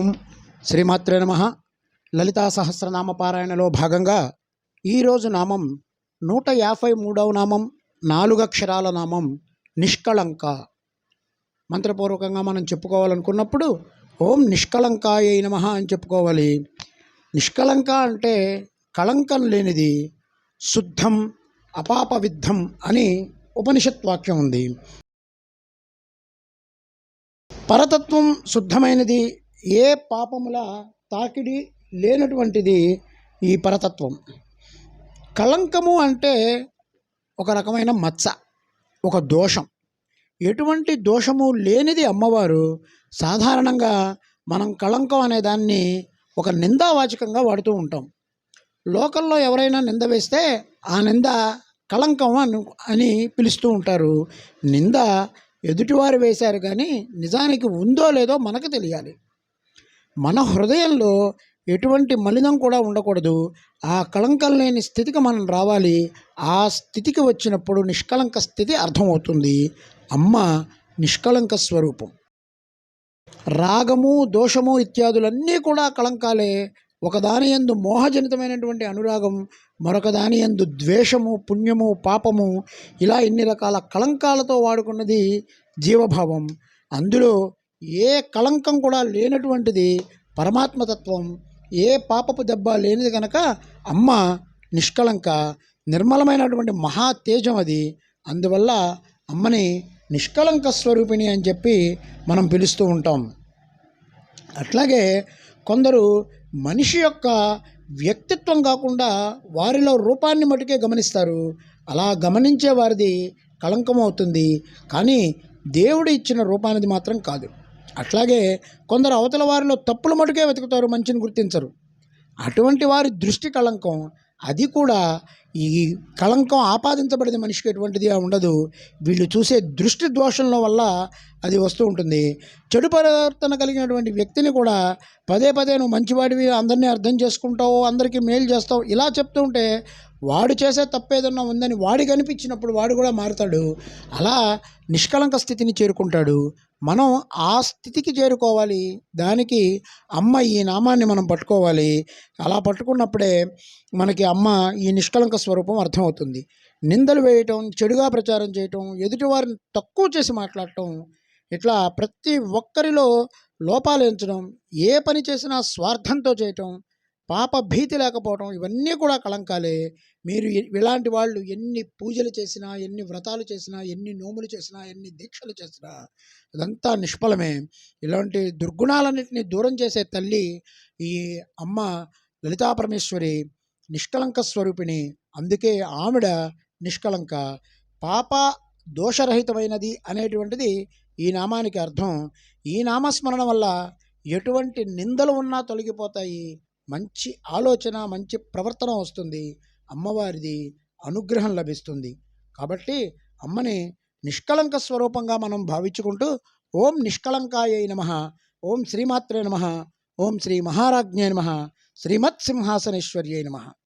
ఓం శ్రీమాత్రే నమ. లలితా సహస్రనామ పారాయణలో భాగంగా ఈరోజు నామం నూట యాభై మూడవ నామం నాలుగు అక్షరాల నామం నిష్కళంక. మంత్రపూర్వకంగా మనం చెప్పుకోవాలనుకున్నప్పుడు ఓం నిష్కళంకాయ నమ అని చెప్పుకోవాలి. నిష్కళంక అంటే కళంకం లేనిది శుద్ధం అపాపవిద్ధం అని ఉపనిషత్ వాక్యం ఉంది. పరతత్వం శుద్ధమైనది ఏ పాపముల తాకిడి లేనటువంటిది ఈ పరతత్వం. కళంకము అంటే ఒక రకమైన మచ్చ ఒక దోషం. ఎటువంటి దోషము లేనిది అమ్మవారు సాధారణంగా మనం కళంకం అనే దాన్ని ఒక నిందావాచకంగా వాడుతూ ఉంటాం. లోకల్లో ఎవరైనా నింద వేస్తే ఆ నింద కళంకం అని అని పిలుస్తూ ఉంటారు. నింద ఎదుటివారు వేశారు కానీ నిజానికి ఉందో లేదో మనకు తెలియాలి. మన హృదయంలో ఎటువంటి మలినం కూడా ఉండకూడదు. ఆ కళంకం లేని స్థితికి మనం రావాలి. ఆ స్థితికి వచ్చినప్పుడు నిష్కళంక స్థితి అర్థమవుతుంది. అమ్మ నిష్కళంక స్వరూపం. రాగము దోషము ఇత్యాదులన్నీ కూడా కళంకాలే. ఒకదాని యందు మోహజనితమైనటువంటి అనురాగం మరొక దాని యందు ద్వేషము పుణ్యము పాపము ఇలా ఇన్ని రకాల కళంకాలతో వాడుకున్నది జీవభావం. అందులో ఏ కళంకం కూడా లేనటువంటిది పరమాత్మతత్వం ఏ పాపపు దెబ్బ లేనిది కనుక అమ్మ నిష్కళంక నిర్మలమైనటువంటి మహా తేజం అది. అందువల్ల అమ్మని నిష్కళంక స్వరూపిణి అని చెప్పి మనం పిలుస్తూ ఉంటాం. అట్లాగే కొందరు మనిషి యొక్క వ్యక్తిత్వం కాకుండా వారిలో రూపాన్ని మటుకే గమనిస్తారు. అలా గమనించే వారిది కళంకం అవుతుంది. కానీ దేవుడు ఇచ్చిన రూపానిది మాత్రం కాదు. అట్లాగే కొందరు అవతల వారిలో తప్పులు మటుకే వెతుకుతారు మంచిని గుర్తించరు. అటువంటి వారి దృష్టి కళంకం అది కూడా ఈ కళంకం ఆపాదించబడిన మనిషికి ఎటువంటిది ఉండదు. వీళ్ళు చూసే దృష్టి దోషంలో వల్ల అది వస్తూ ఉంటుంది. చెడు పరివర్తన కలిగినటువంటి వ్యక్తిని కూడా పదే పదే నువ్వు మంచివాడివి అందరినీ అర్థం చేసుకుంటావు అందరికీ మేలు చేస్తావు ఇలా చెప్తూ ఉంటే వాడు చేసే తప్పేదన్నా ఉందని వాడికి అనిపించినప్పుడు వాడు కూడా మారుతాడు. అలా నిష్కళంక స్థితిని చేరుకుంటాడు. మనం ఆ స్థితికి చేరుకోవాలి. దానికి అమ్మ ఈ నామాన్ని మనం పట్టుకోవాలి. అలా పట్టుకున్నప్పుడే మనకి అమ్మ ఈ నిష్కళంక స్వరూపం అర్థమవుతుంది. నిందలు వేయటం చెడుగా ప్రచారం చేయటం ఎదుటివారిని తక్కువ చేసి మాట్లాడటం ఇట్లా ప్రతి ఒక్కరిలో లోపాలేంచడం ఏ పని చేసినా స్వార్థంతో చేయటం పాప భీతి లేకపోవడం ఇవన్నీ కూడా కళంకాలే. మీరు ఇలాంటి వాళ్ళు ఎన్ని పూజలు చేసినా ఎన్ని వ్రతాలు చేసినా ఎన్ని నోములు చేసినా ఎన్ని దీక్షలు చేసినా అదంతా నిష్ఫలమే. ఇలాంటి దుర్గుణాలన్నింటినీ దూరం చేసే తల్లి ఈ అమ్మ లలితాపరమేశ్వరి నిష్కలంక స్వరూపిణి. అందుకే ఆవిడ నిష్కళంక పాప దోషరహితమైనది అనేటువంటిది ఈ నామానికి అర్థం. ఈ నామస్మరణ వల్ల ఎటువంటి నిందలు ఉన్నా తొలగిపోతాయి. మంచి ఆలోచన మంచి ప్రవర్తన వస్తుంది. అమ్మవారిది అనుగ్రహం లభిస్తుంది. కాబట్టి అమ్మని నిష్కలంక స్వరూపంగా మనం భావించుకుంటూ ఓం నిష్కలంకాయ నమ ఓం శ్రీమాత్రే నమ ఓం శ్రీ మహారాజ్ఞే నమ శ్రీమత్ సింహాసనేశ్వర్యై నమ.